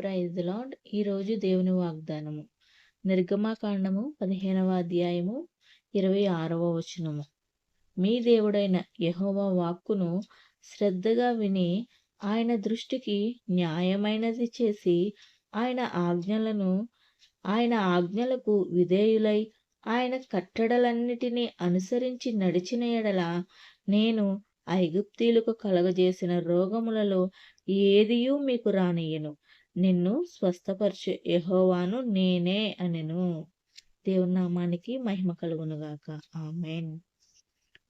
Praise lord ఈరోజు దేవుని వాగ్దానము. నిర్గమాకాండము పదిహేనవ అధ్యాయము ఇరవై ఆరవ వచనము. మీ దేవుడైన యహోవా వాక్కును శ్రద్ధగా విని ఆయన దృష్టికి న్యాయమైనది చేసి ఆయన ఆజ్ఞలను ఆయన ఆజ్ఞలకు విధేయులై ఆయన కట్టడలన్నిటినీ అనుసరించి నడిచిన ఎడల నేను ఐగుప్తీలకు కలగజేసిన రోగములలో ఏదియూ మీకు రానియను నిన్ను స్వస్థపరచు యహోవాను నేనే అనెను. దేవుని నామానికి మహిమ కలుగునుగాక ఆమెన్.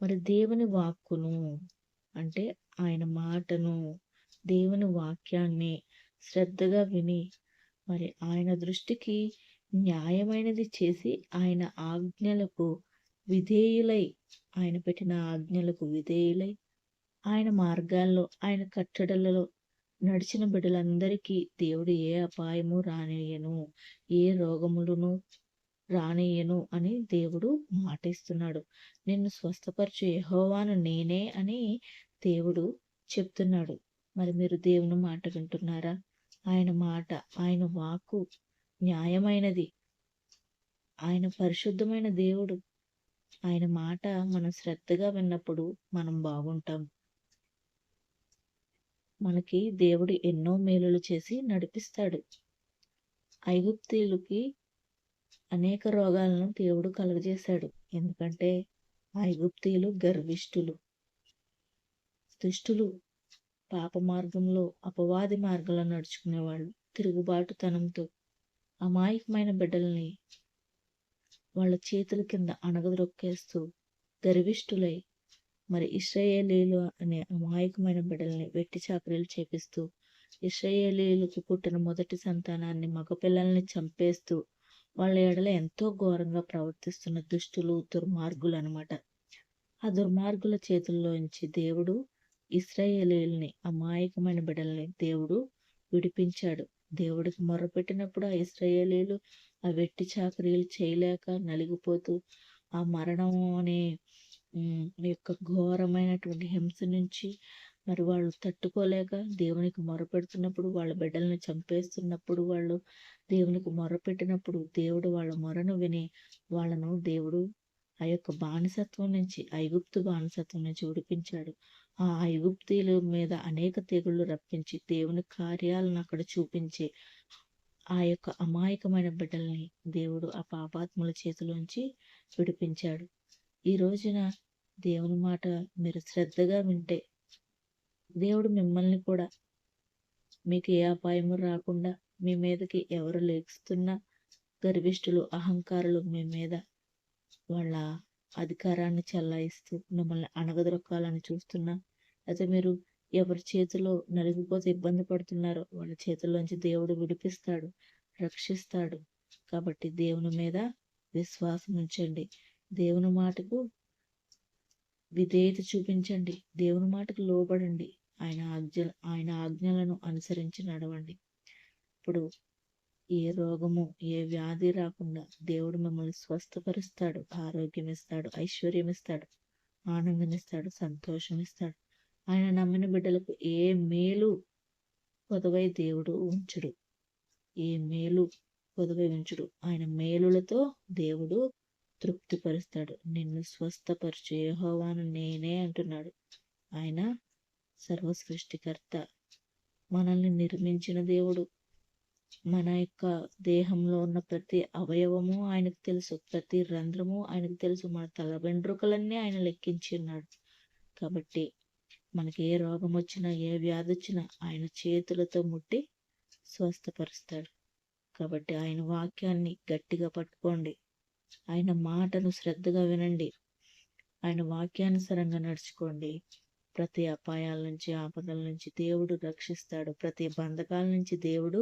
మరి దేవుని వాక్కును అంటే ఆయన మాటను దేవుని వాక్యాన్ని శ్రద్ధగా విని మరి ఆయన దృష్టికి న్యాయమైనది చేసి ఆయన ఆజ్ఞలకు విధేయులై ఆయన పెట్టిన ఆజ్ఞలకు విధేయులై ఆయన మార్గాల్లో ఆయన కట్టడలలో నడిచిన బిడ్డలందరికీ దేవుడు ఏ అపాయము రానియను ఏ రోగములను రానియను అని దేవుడు మాట ఇస్తున్నాడు నిన్ను స్వస్థపరచు యహోవాను నేనే అని దేవుడు చెప్తున్నాడు. మరి మీరు దేవుని మాట వింటున్నారా? ఆయన మాట ఆయన వాక్కు న్యాయమైనది. ఆయన పరిశుద్ధమైన దేవుడు. ఆయన మాట మనం శ్రద్ధగా విన్నప్పుడు మనం బాగుంటాం. మనకి దేవుడు ఎన్నో మేలులు చేసి నడిపిస్తాడు. ఐగుప్తీయులకి అనేక రోగాలను దేవుడు కలుగజేశాడు. ఎందుకంటే ఐగుప్తీయులు గర్విష్ఠులు. దుష్టులు పాప మార్గంలో అపవాది మార్గంలో నడుచుకునేవాళ్ళు. తిరుగుబాటుతనంతో అమాయకమైన బిడ్డల్ని వాళ్ళ చేతుల కింద అణగదొక్కేస్తూ గర్విష్ఠులై మరి ఇస్రాయేలీలు అనే అమాయకమైన బిడ్డల్ని వెట్టి చాకరీలు చేపిస్తూ ఇస్రాయేలీలకు పుట్టిన మొదటి సంతానాన్ని మగపిల్లల్ని చంపేస్తూ వాళ్ళ ఎడల ఎంతో ఘోరంగా ప్రవర్తిస్తున్న దుష్టులు దుర్మార్గులు అనమాట ఆ దుర్మార్గుల చేతుల్లోంచి దేవుడు ఇస్రాయేలీల్ని అమాయకమైన బిడ్డల్ని దేవుడు విడిపించాడు. దేవుడికి మొర్రపెట్టినప్పుడు ఆ ఇస్రాయేలీలు ఆ వెట్టి చాకరీలు చేయలేక నలిగిపోతూ ఆ మరణం అనే యొక్క ఘోరమైనటువంటి హింస నుంచి మరి వాళ్ళు తట్టుకోలేక దేవునికి మొరపెడుతున్నప్పుడు వాళ్ళ బిడ్డలను చంపేస్తున్నప్పుడు వాళ్ళు దేవునికి మొరపెట్టినప్పుడు దేవుడు వాళ్ళ మొరను విని వాళ్ళను దేవుడు ఆ యొక్క బానిసత్వం నుంచి ఐగుప్తు బానిసత్వం నుంచి ఉడిపించాడు ఆ ఐగుప్తీల మీద అనేక తెగుళ్ళు రప్పించి దేవుని కార్యాలను అక్కడ చూపించి ఆ యొక్క అమాయకమైన బిడ్డల్ని దేవుడు ఆ పాపాత్ముల చేతిలోంచి విడిపించాడు. ఈ రోజున దేవుని మాట మీరు శ్రద్ధగా వింటే దేవుడు మిమ్మల్ని కూడా మీకు ఏ అపాయము రాకుండా మీ మీదకి ఎవరు లేస్తున్నా గర్విష్ఠులు అహంకారులు మీ మీద వాళ్ళ అధికారాన్ని చెల్లాయిస్తూ మిమ్మల్ని అణగదొక్కాలని చూస్తున్నా. అయితే మీరు ఎవరి చేతిలో నలిగిపోతే ఇబ్బంది పడుతున్నారో వాళ్ళ చేతుల్లోంచి దేవుడు విడిపిస్తాడు రక్షిస్తాడు. కాబట్టి దేవుని మీద విశ్వాసం ఉంచండి. దేవుని మాటకు విధేయత చూపించండి. దేవుని మాటకు లోబడండి. ఆయన ఆజ్ఞ ఆయన ఆజ్ఞలను అనుసరించి నడవండి. ఇప్పుడు ఏ రోగము ఏ వ్యాధి రాకుండా దేవుడు మిమ్మల్ని స్వస్థపరుస్తాడు ఆరోగ్యం ఇస్తాడు ఐశ్వర్యం ఇస్తాడు ఆనందం ఇస్తాడు సంతోషం ఇస్తాడు ఆయన నమ్మిన బిడ్డలకు ఏ మేలు పొదవై దేవుడు ఉంచుడు. ఏ మేలు పొదవై ఉంచుడు. ఆయన మేలులతో దేవుడు తృప్తిపరుస్తాడు. నిన్ను స్వస్థపరచు యహోవాను నేనే అంటున్నాడు. ఆయన సర్వసృష్టికర్త మనల్ని నిర్మించిన దేవుడు. మన యొక్క దేహంలో ఉన్న ప్రతి అవయవము ఆయనకు తెలుసు. ప్రతి రంధ్రము ఆయనకు తెలుసు. మన తల వెంట్రుకలన్నీ ఆయన లెక్కించి ఉన్నాడు. కాబట్టి మనకి ఏ రోగం వచ్చినా ఏ వ్యాధి వచ్చినా ఆయన చేతులతో ముట్టి స్వస్థపరుస్తాడు. కాబట్టి ఆయన వాక్యాన్ని గట్టిగా పట్టుకోండి. ఆయన మాటను శ్రద్ధగా వినండి. ఆయన వాక్యానుసరంగా నడుచుకోండి. ప్రతి అపాయాల నుంచి ఆపదల నుంచి దేవుడు రక్షిస్తాడు. ప్రతి బంధకాల నుంచి దేవుడు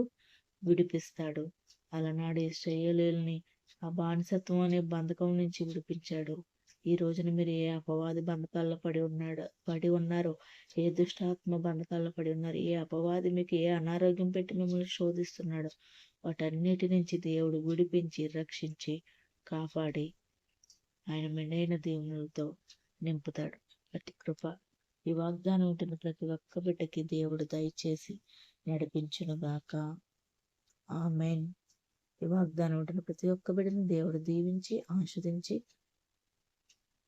విడిపిస్తాడు. అలనాడు ఇస్రాయేలీల్ని ఆ బానిసత్వం అనే బంధకం నుంచి విడిపించాడు. ఈ రోజున మీరు ఏ అపవాది బంధకాల్లో పడి ఉన్నాడు పడి ఉన్నారో ఏ దుష్టాత్మ బంధకాల్లో పడి ఉన్నారు ఏ అపవాది మీకు ఏ అనారోగ్యం పెట్టి మిమ్మల్ని శోధిస్తున్నాడో వాటన్నిటి నుంచి దేవుడు విడిపించి రక్షించి కాపాడి ఆయన మెండైన దేవునులతో నింపుతాడు. అతి కృప ఈ వాగ్దానం ఉంటున్న ప్రతి ఒక్క బిడ్డకి దేవుడు దయచేసి నడిపించునుగాక. ఆమెన్. ఈ వాగ్దానం ఉంటున్న ప్రతి ఒక్క బిడ్డని దేవుడు దీవించి ఆస్వాదించి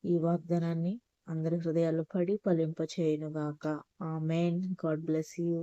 ఈ వాగ్దానాన్ని అందరి హృదయాల్లో పడి ఫలింపచేయునుగాక. ఆమెన్. God bless you.